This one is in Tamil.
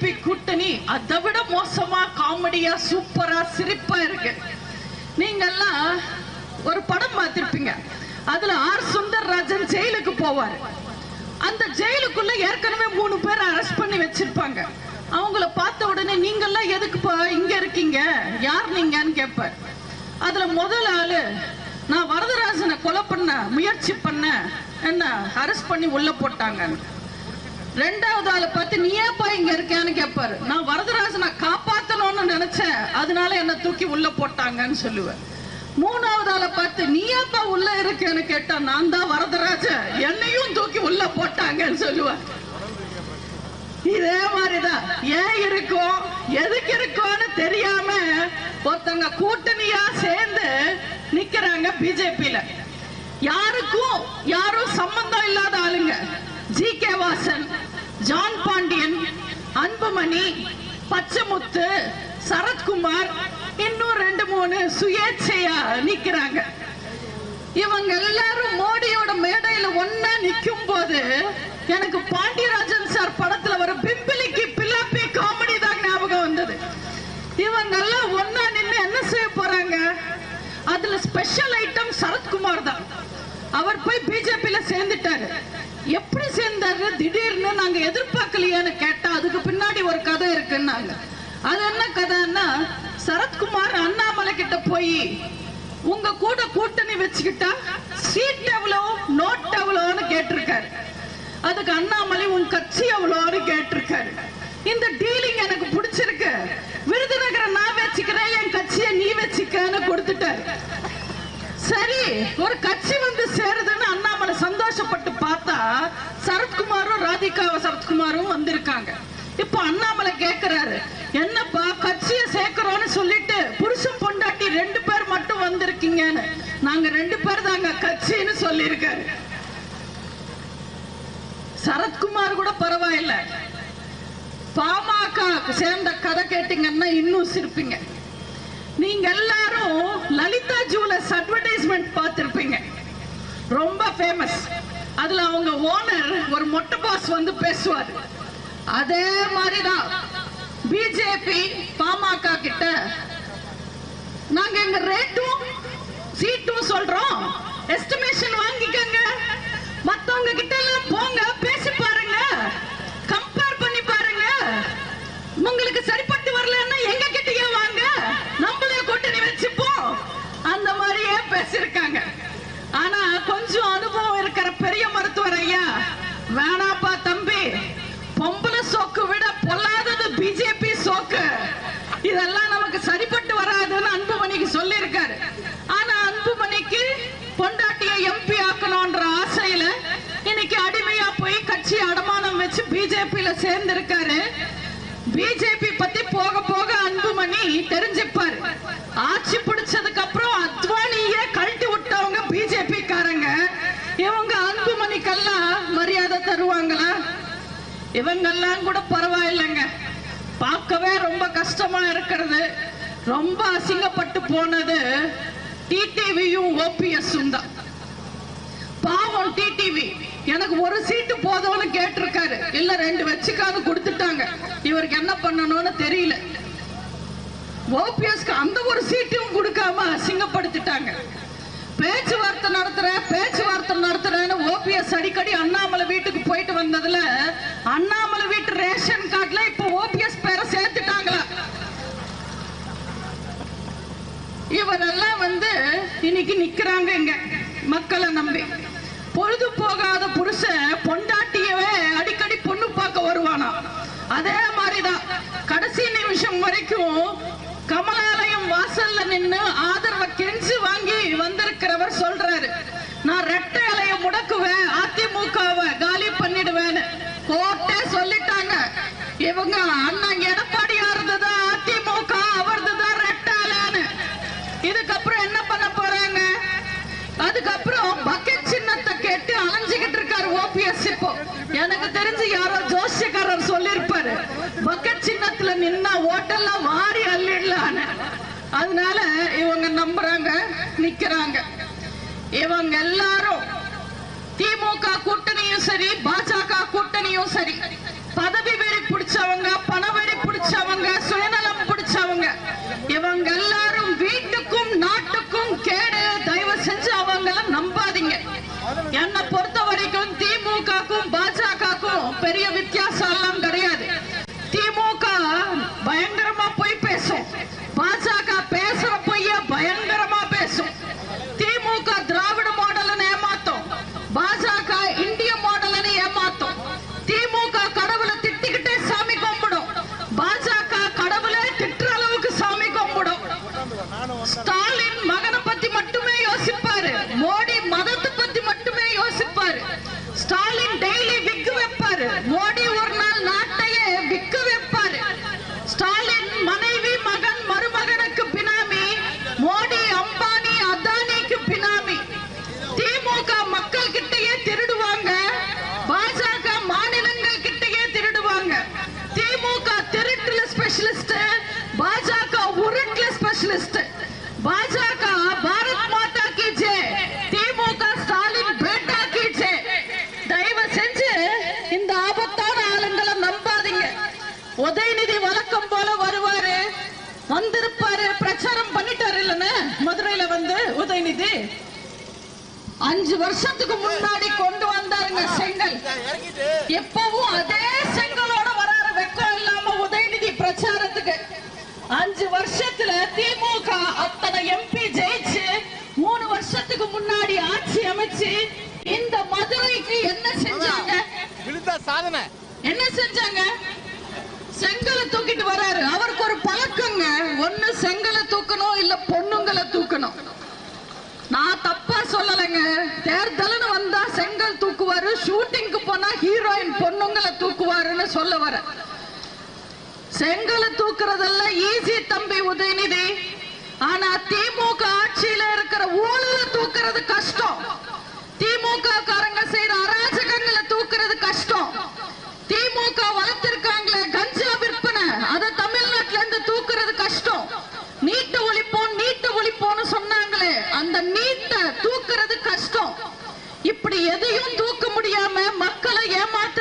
பிஜேபி கூட்டணி அதை விட மோசமா காமெடியா சூப்பரா சிரிப்பா இருக்கு. நீங்கெல்லாம் ஒரு படம் பார்த்திருப்பீங்க. அதுல ஆர் சுந்தர் ராஜன் ஜெயிலுக்கு போவார். அந்த ஜெயிலுக்குள்ள ஏற்கனவே மூணு பேர் அரெஸ்ட் பண்ணி வச்சிருப்பாங்க. அவங்கள பார்த்த உடனே நீங்கெல்லாம் எதுக்குப்பா இங்க இருக்கீங்க? யார் நீங்கன்னு கேட்பார். அதுல முதல் ஆளு நான் வரதராஜனை கொலை பண்ண முயற்சி பண்ண என்ன அரெஸ்ட் பண்ணி உள்ள போட்டாங்க ரெண்டாவது ஆளை பார்த்து நீ ஏப்பா இங்க இருக்கேன்னு கேட்பாரு நான் வரதராஜனை காப்பாத்தணும்னு நினைச்சேன். அதனால என்ன தூக்கி உள்ள போட்டாங்கன்னு சொல்லுவேன். மூணாவது ஆளை பார்த்து நீ ஏப்பா உள்ள இருக்கேன்னு கேட்டா நான் தான் வரதராஜ என்னையும் தூக்கி உள்ள போட்டாங்கன்னு சொல்லுவேன். இதே மாதிரிதான். ஏன் இருக்கும்? எதுக்கு இருக்கும்னு தெரியாம ஒருத்தங்க கூட்டணியா சேர்ந்து நிக்கிறாங்க பிஜேபியில. யாருக்கும் யாரும் சம்பந்தம் இல்லாத ஆளுங்க. G K Vasan John Pandian Anbumani Pachaimuthu Sarathkumar இன்னும் ரெண்டு மூணு சுயேட்சையா நிக்கிறாங்க. இவங்க எல்லாரும் மோடியோட மேடையில ஒன்னா நிக்கும் போது எனக்கு பாண்டியராஜன் சார் படத்துல வர பிம்பிளிக்கு பில்லாப்பி காமெடி தான் ஞாபகம் வந்தது. இவங்க எல்லாம் ஒன்னா நின்று என்ன செய்ய போறாங்க? அதுல ஸ்பெஷல் ஐட்டம் சரத்குமார் தான். அவர் போய் பிஜேபியில சேர்ந்துட்டாரு. எப்படி சேர்ந்தாரு திடீர்னு நாங்க எதிர்பார்க்கலையான்னு கேட்டா அதுக்கு பின்னாடி ஒரு கதை இருக்குன்னாங்க. அது என்ன கதைன்னா சரத்குமார் அண்ணாமலை கிட்ட போய் உங்க கூட கூட்டணி வச்சுக்கிட்டா சீட் எவ்வளோ நோட் எவ்வளோன்னு கேட்டிருக்காரு. அதுக்கு அண்ணாமலை உன் கட்சி எவ்வளோன்னு கேட்டிருக்காரு. இந்த டீலிங் எனக்கு பிடிச்சிருக்கு. விருதுநகரை நான் வச்சுக்கிறேன் என் கட்சியை நீ வச்சுக்கன்னு கொடுத்துட்டாரு. சரி ஒரு கட்சி சரத்குமாரும் ராதிகா சரத்குமாரும் வந்திருக்காங்க. இப்போ அண்ணாமலை கேக்குறாரு என்னப்பா கட்சியை சேர்க்கிறோம்னு சொல்லிட்டு புருஷன் பொண்டாட்டி ரெண்டு பேர் மட்டும் வந்திருக்கீங்கன்னு. நாங்க ரெண்டு பேர் தாங்க கட்சின்னு சொல்லியிருக்காரு. சரத்குமார் கூட பரவாயில்ல. பாமக சேர்ந்த கதை கேட்டீங்கன்னா இன்னும் சிரிப்பீங்க. நீங்க எல்லாரும் லலிதா ஜூலஸ் அட்வர்டைஸ்மெண்ட் பார்த்திருப்பீங்க. ரொம்ப ஃபேமஸ் அதுல அவங்க ஓனர் ஒரு மொட்டை பாஸ் வந்து பேசுவார். அதே மாதிரிதான் பிஜேபி பாமக கிட்ட நாங்க எங்க ரேட்டும் சீட்டும் சொல்றோம். எஸ்டிமேஷன் வாங்கிக்கங்க. மத்தவங்க கிட்ட பொண்டாட்டிய எம்பி ஆக்கணும்ன்ற ஆசையில இன்னைக்கு அடிமையா போய் கட்சி அடமானம் வச்சு பிஜேபியில சேர்ந்திருக்காரு. பிஜேபி பத்தி போக போக அன்புமணி தெரிஞ்சுப்பாரு. ஆட்சி பிடிச்சதுக்கு அப்புறம் அத்வானியே கழட்டி விட்டவங்க பிஜேபி காரங்க. இவங்க அன்புமணிக்கெல்லாம் மரியாதை தருவாங்களா? இவங்கெல்லாம் கூட பரவாயில்லைங்க. பார்க்கவே ரொம்ப கஷ்டமா இருக்கிறது. ரொம்ப அசிங்கப்பட்டு போனது டிடிவியும் ஓபிஎஸ் தான் பாவம் டிடிவி எனக்கு ஒரு சீட்டு போதும்னு கேட்டிருக்காரு. இல்ல ரெண்டு வச்சுக்காது கொடுத்துட்டாங்க. இவருக்கு என்ன பண்ணணும்னு தெரியல. ஓபிஎஸ்க்கு அந்த ஒரு சீட்டும் கொடுக்காம அசிங்கப்படுத்திட்டாங்க. பேச்சுவார்த்தை நடத்துற பேச்சுவார்த்தை நடத்துறேன்னு ஓபிஎஸ் அடிக்கடி அண்ணாமலை வீட்டுக்கு போயிட்டு வந்ததுல அண்ணாமலை வீட்டு ரேஷன் கார்டுல இப்ப ஓபிஎஸ் பேரை சேர்த்துட்டாங்களா இவரெல்லாம் வந்து இன்னைக்கு நிக்கிறாங்க இங்க. மக்களை நம்பி. பொழுது போகாத புருஷன் பொண்டாட்டியவே அடிக்கடி பொண்ணு பார்க்க வருவானா? அதே மாதிரிதான். கடைசி நிமிஷம் வரைக்கும் கமலாலயம் வாசல்ல நின்று ஆதரவை கெஞ்சி வாங்கி வந்திருக்கிறவர் சொல்றாரு. நான் ரெட்டை இலைய முடக்குவேன் அதிமுகவை காலி பண்ணிடுவேன்னு. கோர்ட்டே சொல்லிட்டாங்க. இவங்க ஓபிஎஸ் எனக்கு தெரிஞ்சு யாரோ ஜோசியக்காரர் சொல்லியிருப்பாரு. பக்கெட் சின்னத்துல நின்னா ஓட்டெல்லாம் வாரி அள்ளிடலான்னு. அதனால இவங்க நம்புறாங்க நிக்கிறாங்க. இவங்க எல்லாரும் திமுக கூட்டணியும் சரி பாஜக திமுக திருட்டுல ஸ்பெஷலிஸ்ட் பாஜக உருட்டுல ஸ்பெஷலிஸ்ட் பாஜக பாரத் மாதா கி ஜெய் திமுக ஸ்டாலின் பேட்டா கி ஜெய் தயவு செஞ்சு இந்த ஆபத்தான ஆளுங்களை நம்பாதீங்க. உதயநிதி வழக்கம் போல வருவாரு. வந்திருப்பாரு. பிரச்சாரம் பண்ணிட்டாரு இல்லன்னு மதுரையில வந்து உதயநிதி. அஞ்சு வருஷத்துக்கு முன்னாடி கொண்டு வந்தாருங்க செங்கல். எப்பவும் அதே செங்கல் வராரு வெக்கம் இல்லாம உதயநிதி பிரச்சாரத்துக்கு அஞ்சு வருஷத்துல திமுக அத்தனை எம்பி ஜெயிச்சு மூணு வருஷத்துக்கு முன்னாடி அமைச்சு இந்த மதுரைக்கு என்ன செஞ்சாங்க? விழுந்தா சாதனை. என்ன செஞ்சாங்க? செங்கலை தூக்கிட்டு வராரு. அவருக்கு ஒரு பழக்கங்க. ஒண்ணு செங்கலை தூக்கணும் இல்ல பொண்ணுங்களை தூக்கணும். நான் தப்பா சொல்லலைங்க. தேர்தல்னு வந்தா செங்கல் தூக்குவாரு. ஷூட்டிங்க்கு போனா ஹீரோயின் பொண்ணுங்களை தூக்குவாருன்னு சொல்ல வர. செங்கலை தூக்குறதெல்லாம் எதையும் தூக்க முடியாம மக்களை ஏமாத்த